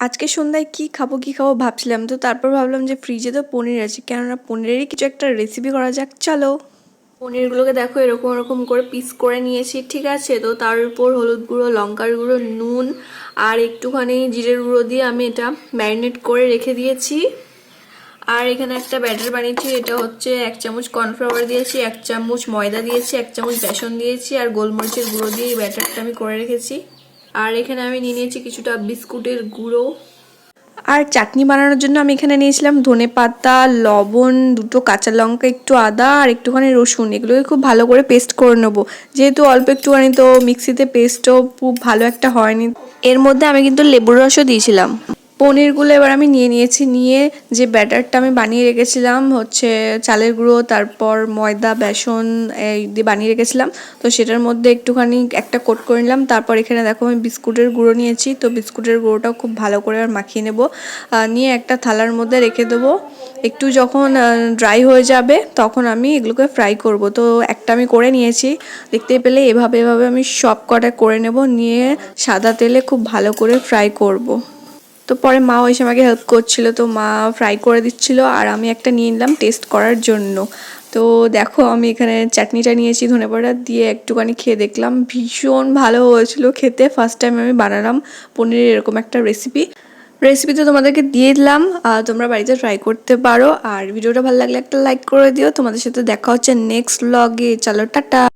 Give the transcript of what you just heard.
আজকে সন্ধ্যায় কি খাব কি খাব ভাবছিলাম তো, তারপর ভাবলাম যে ফ্রিজে তো পনির আছে, কেননা পনিরেরই কিছু একটা রেসিপি করা যাক, চলো। পনিরগুলোকে দেখো এরকম এরকম করে পিস করে নিয়েছি, ঠিক আছে? তো তার উপর হলুদ গুঁড়ো, লঙ্কার গুঁড়ো, নুন আর একটুখানি জিরের গুঁড়ো দিয়ে আমি এটা ম্যারিনেট করে রেখে দিয়েছি। আর এখানে একটা ব্যাটার বানিয়েছি, এটা হচ্ছে এক চামচ কর্নফ্লাওয়ার দিয়েছি, এক চামচ ময়দা দিয়েছি, এক চামচ বেসন দিয়েছি আর গোলমরিচের গুঁড়ো দিয়ে ব্যাটারটা আমি করে রেখেছি। আর এখানে আমি নিয়ে নিয়েছি কিছুটা বিস্কুটের গুঁড়ো। আর চাটনি বানানোর জন্য আমি এখানে নিয়েছিলাম ধনে পাতা, লবণ, দুটো কাঁচা লঙ্কা, একটু আদা আর একটুখানি রসুন। এগুলোকে খুব ভালো করে পেস্ট করে নেব। যেহেতু অল্প একটুখানি তো মিক্সিতে পেস্টও খুব ভালো একটা হয়নি। এর মধ্যে আমি কিন্তু লেবুর রসও দিয়েছিলাম। পনিরগুলো এবার আমি নিয়ে নিয়েছি, নিয়ে যে ব্যাটারটা আমি বানিয়ে রেখেছিলাম হচ্ছে চালের গুঁড়ো, তারপর ময়দা, বেসন দিয়ে বানিয়ে রেখেছিলাম। তো সেটার মধ্যে একটুখানি একটা কোট করে নিলাম। তারপর এখানে দেখো আমি বিস্কুটের গুঁড়ো নিয়েছি। তো বিস্কুটের গুঁড়োটাও খুব ভালো করে আর মাখিয়ে নেব। নিয়ে একটা থালার মধ্যে রেখে দেবো। একটু যখন ড্রাই হয়ে যাবে তখন আমি এগুলোকে ফ্রাই করব। তো একটা আমি করে নিয়েছি। দেখতে পেলে এভাবে এভাবে আমি সব কটা করে নেব। নিয়ে সাদা তেলে খুব ভালো করে ফ্রাই করব। তো পরে মাও এসে আমাকে হেল্প করছিল, তো মা ফ্রাই করে দিচ্ছিল আর আমি একটা নিয়ে নিলাম টেস্ট করার জন্য। তো দেখো আমি এখানে চাটনিটা নিয়েছি, ধনে পাতা দিয়ে একটুখানি খেয়ে দেখলাম ভীষণ ভালো হয়েছিল খেতে। ফার্স্ট টাইম আমি বানালাম পনিরের এরকম একটা রেসিপি রেসিপি তো তোমাদেরকে দিয়ে দিলাম তোমরা বাড়িতে ট্রাই করতে পারো। আর ভিডিওটা ভালো লাগলে একটা লাইক করে দিও। তোমাদের সাথে দেখা হচ্ছে নেক্সট ব্লগে চলো, টাটা!